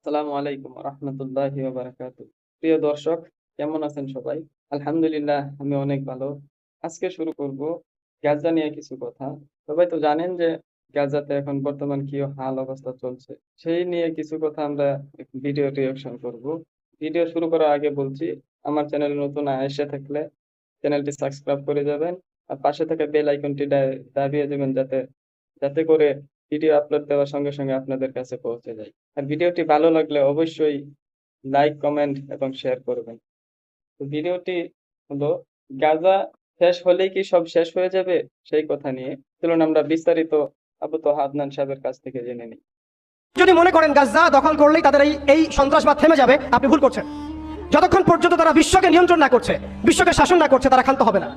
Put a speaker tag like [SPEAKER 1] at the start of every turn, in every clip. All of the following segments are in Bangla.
[SPEAKER 1] আসসালামু আলাইকুম রহমতুল্লাহি প্রিয় দর্শক, কেমন আছেন সবাই? আলহামদুলিল্লাহ, আমি অনেক ভালো। আজকে শুরু করব গাজা নিয়ে কিছু কথা। সবাই তো জানেন যে গাজাতে এখন বর্তমান কি হাল অবস্থা চলছে। সেই নিয়ে কিছু কথা আমরা ভিডিও রিয়াকশন করব। ভিডিও শুরু করার আগে বলছি, আমার চ্যানেলে নতুন এসে থাকলে চ্যানেলটি সাবস্ক্রাইব করে যাবেন। আর পাশে থাকা বেল আইকনটি দাবিয়ে দেবেন যাতে যাতে করে ভিডিও আপলোড দেওয়ার সঙ্গে সঙ্গে আপনাদের কাছে পৌঁছে যায়। আর ভিডিওটি ভালো লাগলে অবশ্যই লাইক কমেন্ট এবং শেয়ার করবেন। ভিডিওটি হলো, গাজা শেষ হলেই কি সব শেষ হয়ে যাবে? সেই কথা নিয়ে চলুন আমরা বিস্তারিত আবু তো হাদনান সাহেবের কাছ থেকে জেনে নিই।
[SPEAKER 2] যদি মনে করেন গাজা দখল করলেই তাদের এই এই সন্ত্রাসবাদ থেমে যাবে, আপনি ভুল করছেন। যতক্ষণ পর্যন্ত তারা বিশ্বকে নিয়ন্ত্রণ না করছে, বিশ্বকে শাসন না করছে, তারা ক্ষান্ত হবে না।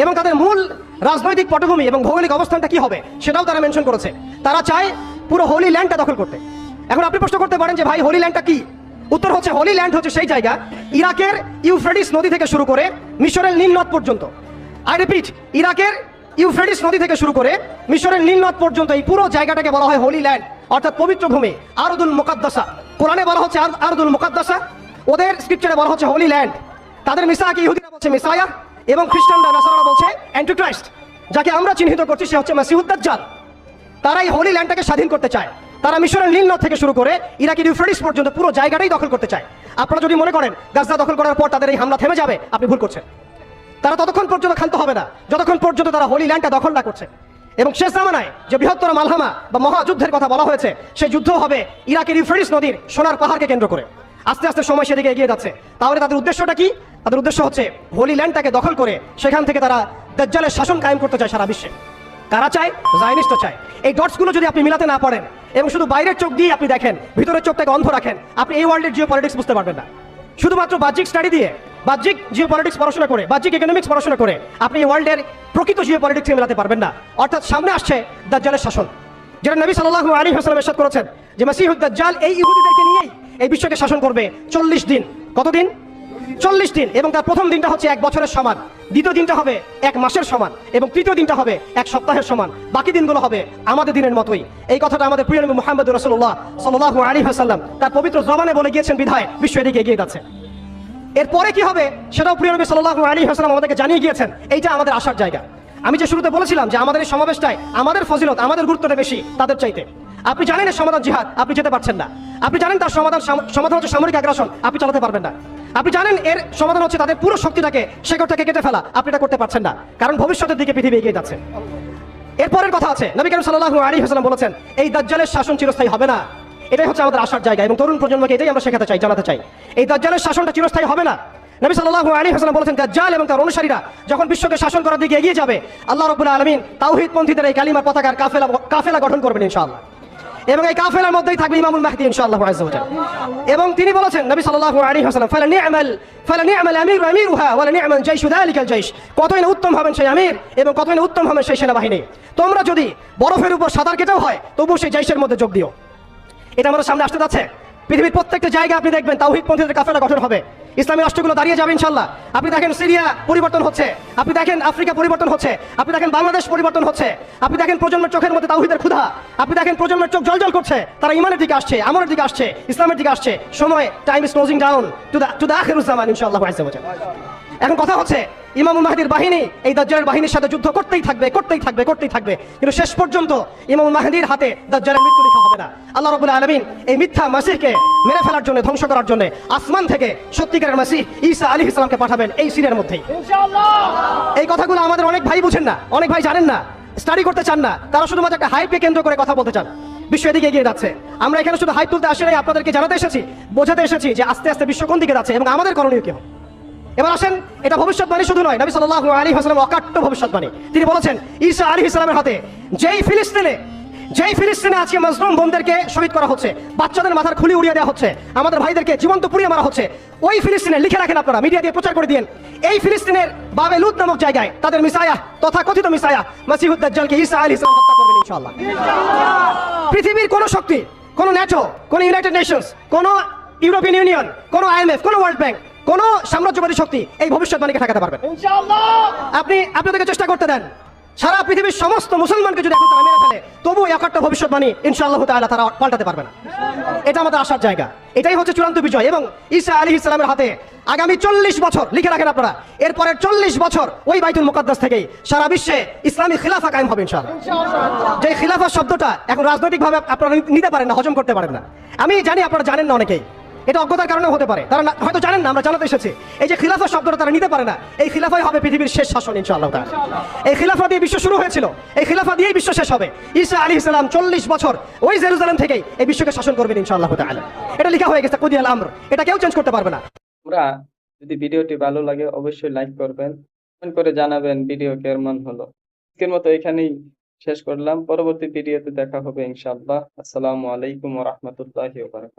[SPEAKER 2] এবং তাদের মূল রাজনৈতিক পটভূমি এবং ভৌগোলিক অবস্থানটা কি হবে, সেটাও তারা মেনশন করেছে। তারা চায় পুরো হোলি ল্যান্ডটা দখল করতে। এখন আপনি প্রশ্ন করতে পারেন যে ভাই হোলি ল্যান্ডটা কি? উত্তর হচ্ছে হোলি ল্যান্ড হচ্ছে সেই জায়গা, ইরাকের ইউফ্রেডিস নদী থেকে শুরু করে মিশরের নীল নদ পর্যন্ত। আই রিপিট ইরাকের ইউফ্রেডিস নদী থেকে শুরু করে মিশরের নীল নদ পর্যন্ত এই পুরো জায়গাটাকে বলা হয় হোলি ল্যান্ড অর্থাৎ পবিত্র ভূমি, আরদুল মুকাদ্দাসা। কোরআনে বলা হচ্ছে আর- আরদুল মুকাদ্দাসা, ওদের স্ক্রিপচারে বলা হচ্ছে হোলি ল্যান্ড তাদের মিসাকে ইহুদিরা বলছে মিসায়া এবং খ্রিস্টানরা, নাসারারা বলছে অ্যান্টিক্রাইস্ট যাকে আমরা চিহ্নিত করছি, সে হচ্ছে মাসিহুদ্দাজ্জাল তারা এই হোলি ল্যান্ডটাকে স্বাধীন করতে চায়। তারা মিশরের নীল থেকে শুরু করে ইরাকের ইউফ্রেডিস পর্যন্ত পুরো জায়গাটাই দখল করতে চায়। আপনারা যদি মনে করেন, গাজা দখল করার পর তাদের এই হামলা থেমে যাবে, আপনি ভুল করছেন। তারা ততক্ষণ পর্যন্ত ক্ষান্ত হবে না, যতক্ষণ পর্যন্ত তারা হোলি ল্যান্ডটা দখল না করছে। এবং শেষ জামানায় যে বৃহত্তর মালহামা বা মহাযুদ্ধের কথা বলা হয়েছে সেই যুদ্ধ হবে ইরাকের ইউফ্রেডিস নদীর সোনার পাহাড়কে কেন্দ্র করে। আস্তে আস্তে সময় সেদিকে এগিয়ে যাচ্ছে। তাহলে তাদের উদ্দেশ্যটা কি? তাদের উদ্দেশ্য হচ্ছে হোলি ল্যান্ডটাকে দখল করে সেখান থেকে তারা দাজ্জালের শাসন কায়েম করতে চায় সারা বিশ্বে। কারা চায়? জায়নিস্ট চায়। এই ডটসগুলো যদি আপনি মিলাতে না পারেন এবং শুধু বাইরের চোখ দিয়ে আপনি দেখেন, ভিতরের চোখটাকে অন্ধ রাখেন, আপনি এই ওয়ার্ল্ডের জিও পলিটিক্স বুঝতে পারবেন না। শুধুমাত্র বাহ্যিক স্টাডি দিয়ে, বাহ্যিক জিও পলিটিক্স পড়াশোনা করে, বাহ্যিক ইকোনমিক্স পড়াশোনা করে আপনি এই ওয়ার্ল্ডের প্রকৃত জিও পলিটিক্সকে মেলাতে পারবেন না। অর্থাৎ সামনে আসছে দাজ্জালের শাসন। যেটা নবী সাল্লাল্লাহু আলাইহি ওয়াসাল্লাম এরশাদ করেছেন, যে মাসিহুদ দাজ্জাল এই ইহুদিদেরকে নিয়েই এই বিশ্বকে শাসন করবে চল্লিশ দিন। কতদিন চল্লিশ দিন। এবং তার প্রথম দিনটা হচ্ছে এক বছরের সমান। দ্বিতীয় দিনটা হবে এক মাসের সমান। এবং তৃতীয় দিনটা হবে এক সপ্তাহের সমান। বাকি দিনগুলো হবে আমাদের দিনের মতোই। এই কথাটা আমাদের প্রিয় নবী মুহাম্মদ রসুল্লাহ সাল্লাহ আলী হাসাল্লাম তার পবিত্র জবানে বলে গিয়েছেন, বিধায় বিশ্ব এদিকে এগিয়ে যাচ্ছে। এরপরে কি হবে? সেটাও প্রিয় নবী সাল্লাহ আলী হাসালাম আমাদেরকে জানিয়ে গিয়েছেন। এইটা আমাদের আসার জায়গা। আমি যে শুরুতে বলেছিলাম যে আমাদের এই সমাবেশটায় আমাদের ফজিলত, আমাদের গুরুত্বটা বেশি, তাদের চাইতে। আপনি জানেন এর সমাধান জিহাদ, আপনি যেতে পারছেন না। আপনি জানেন তার সমাধান সমাধান হচ্ছে সামরিক আগ্রাসন, আপনি চালাতে পারবেন না। আপনি জানেন এর সমাধান হচ্ছে তাদের পুরো শক্তিটাকে শেকড়টাকে কেটে ফেলা, আপনি এটা করতে পারছেন না। কারণ ভবিষ্যতের দিকে পৃথিবী এগিয়ে যাচ্ছে। এরপরের কথা আছে, নবী করিম সাল্লাল্লাহু আলাইহি ওয়াসাল্লাম বলেছেন, এই দাজ্জালের শাসন চিরস্থায়ী হবে না। এটাই হচ্ছে আমাদের আসার জায়গা এবং তরুণ প্রজন্মকে এটাই আমরা শেখাতে চাই, জানাতে চাই। এই দাজ্জালের শাসনটা চিরস্থায়ী হবে না। নবী সাল্লাল্লাহু আলাইহি ওয়াসাল্লাম বলেছেন, দাজ্জাল এবং তার অনুসারীরা যখন বিশ্বকে শাসন করার দিকে এগিয়ে যাবে, আল্লাহ রাব্বুল আলামিন তাওহীদপন্থীদের এই কালিমার পতাকার কাফেলা কাফেলা গঠন করবেন ইনশাআল্লাহ। এবং এই কাফেলার মধ্যেই থাকবে ইমামুল মাহদি ইনশাআল্লাহ জাল্লা এবং তিনি বলেছেন, নবী সাল্লাল্লাহু আলাইহি ওয়াসাল্লাম, ফালা নি'মাল ফালা নি'মাল আমিরু আমিরুহা, ওয়ালা নি'মাল জাইশু যালিকাল জাইশ। কতই না উত্তম হবেন সেই আমির এবং কতই না উত্তম হবেন সেই সেনাবাহিনী। তোমরা যদি বরফের উপর সাঁতার কেটেও হয়, তবুও সেই জাইশের মধ্যে যোগ দিও। এটা আমাদের সামনে আসতে যাচ্ছে। পৃথিবীর প্রত্যেকটা জায়গায় আপনি দেখবেন তাওহিদ পন্থীদের কাফেলা গঠন হবে। ইসলামী রাষ্ট্রগুলো দাঁড়িয়ে যাবে ইনশাল্লাহ। আপনি দেখেন সিরিয়া পরিবর্তন হচ্ছে। আপনি দেখেন আফ্রিকা পরিবর্তন হচ্ছে। আপনি দেখেন বাংলাদেশ পরিবর্তন হচ্ছে। আপনি দেখেন প্রজন্মের চোখের মধ্যে তাওহিদের ক্ষুধা। আপনি দেখেন প্রজন্মের চোখ জলজল করছে। তারা ইমানের দিকে আসছে, আমলের দিকে আসছে, ইসলামের দিকে আসছে। সময় time is closing down to the to the আখের ইনশাআল্লাহ এখন কথা হচ্ছে ইমামুল মাহদির বাহিনী এই দাজ্জালের বাহিনীর সাথে যুদ্ধ করতেই থাকবে করতেই থাকবে করতেই থাকবে। কিন্তু শেষ পর্যন্ত ইমামুল মাহদির হাতে দাজ্জালের মৃত্যু লেখা হবে না। আল্লাহ রাব্বুল আলামিন এই মিথ্যা মাসিহকে মেরে ফেলার জন্য ধ্বংস করার জন্য আসমান থেকে সত্যিকারের মাসিহ ঈসা আলী ইসলামকে পাঠাবেন এই সিরিয়ার মধ্যেই। এই কথাগুলো আমাদের অনেক ভাই বুঝেন না অনেক ভাই জানেন না স্টাডি করতে চান না তারা শুধুমাত্র একটা হাইপকে কেন্দ্র করে কথা বলতে চান। বিশ্ব এদিকে এগিয়ে যাচ্ছে। আমরা এখানে শুধু হাইপ তুলতে আসি আপনাদেরকে জানাতে এসেছি বোঝাতে এসেছি যে আস্তে আস্তে বিশ্ব কোন দিকে যাচ্ছে এবং আমাদের করণীয় কি হবে। এবার আসেন, এটা ভবিষ্যৎবাণী শুধু নয়, নবী সাল্লাল্লাহু আলাইহি ওয়াসাল্লাম অকাট্য ভবিষ্যৎবাণী। তিনি বলেছেন, ঈসা আলী ইসলামের হাতে যেই ফিলিস্তিনে যেই ফিলিস্তিনে আজকে মজলুম বোনদেরকে শহীদ করা হচ্ছে, বাচ্চাদের মাথার খুলি উড়িয়ে দেওয়া হচ্ছে, আমাদের ভাইদেরকে জীবন্ত পুড়িয়ে মারা হচ্ছে, ওই ফিলিস্তিনে লিখে রাখেন আপনারা, মিডিয়া দিয়ে প্রচার করে দিন এই ফিলিস্তিনের বাবে লুত নামক জায়গায় তাদের মিসায়া তথা কথিত মিসায়া মাসিহুদ দাজ্জালকে ঈসা আলী ইসলাম হত্যা করবেন ইনশাআল্লাহ। পৃথিবীর কোন শক্তি, কোন ন্যাটো, কোন ইউনাইটেড নেশনস, কোন ইউরোপিয়ান ইউনিয়ন, কোন আইএমএফ, কোন ওয়ার্ল্ড ব্যাংক কোন সাম্রাজ্যবাদী শক্তি এই ভবিষ্যৎবাণীকে ঠেকাতে পারবে আপনি আপনাদেরকে চেষ্টা করতে দেন। সারা পৃথিবীর সমস্ত মুসলমানকে যদি এখন তারা মেরে ফেলে তবু একটা ভবিষ্যৎবাণী ইনশাআল্লাহ তাআলা তারা পাল্টাতে পারবে না। এটা আমাদের আসার জায়গা। এটাই হচ্ছে চূড়ান্ত বিজয় এবং ঈসা আলী ইসলামের হাতে আগামী চল্লিশ বছর লিখে রাখেন আপনারা এরপরের চল্লিশ বছর ওই বাইতুল মুকাদ্দাস থেকেই সারা বিশ্বে ইসলামী খিলাফা কায়েম হবে ইনশাআল্লাহ। যে খিলাফা শব্দটা এখন রাজনৈতিকভাবে আপনারা নিতে পারেন না হজম করতে পারেন না। আমি জানি আপনারা জানেন না অনেকেই এটা অজ্ঞতার কারণে হতে পারে। তারা হয়তো জানেন না, আমরা জানাতে এসেছি। এই যে খিলাফা শব্দটা তারা নিতে পারে না, এই খিলাফাই হবে পৃথিবীর শেষ শাসন, ইনশাআল্লাহ। এই খিলাফা দিয়ে বিশ্ব শুরু হয়েছিল। এই খিলাফা দিয়েই বিশ্ব শেষ হবে। ঈসা আলী ইসলাম চল্লিশ বছর ওই জেরুজালেম থেকেই এই বিশ্বকে শাসন করবেন, ইনশাআল্লাহ তাআলা। এটা লেখা হয়ে গেছে, কুদিয়াল আমর। এটা কেউ চেঞ্জ করতে পারবে না।
[SPEAKER 1] আমরা যদি ভিডিওটি ভালো লাগে, অবশ্যই লাইক করবেন কমেন্ট করে জানাবেন ভিডিও কেমন হলো। আজকের মতো এখানেই শেষ করলাম। পরবর্তী ভিডিওতে দেখা হবে, ইনশাআল্লাহ। আসসালামু আলাইকুম রাহমাতুল্লাহি বারাকাতুহু।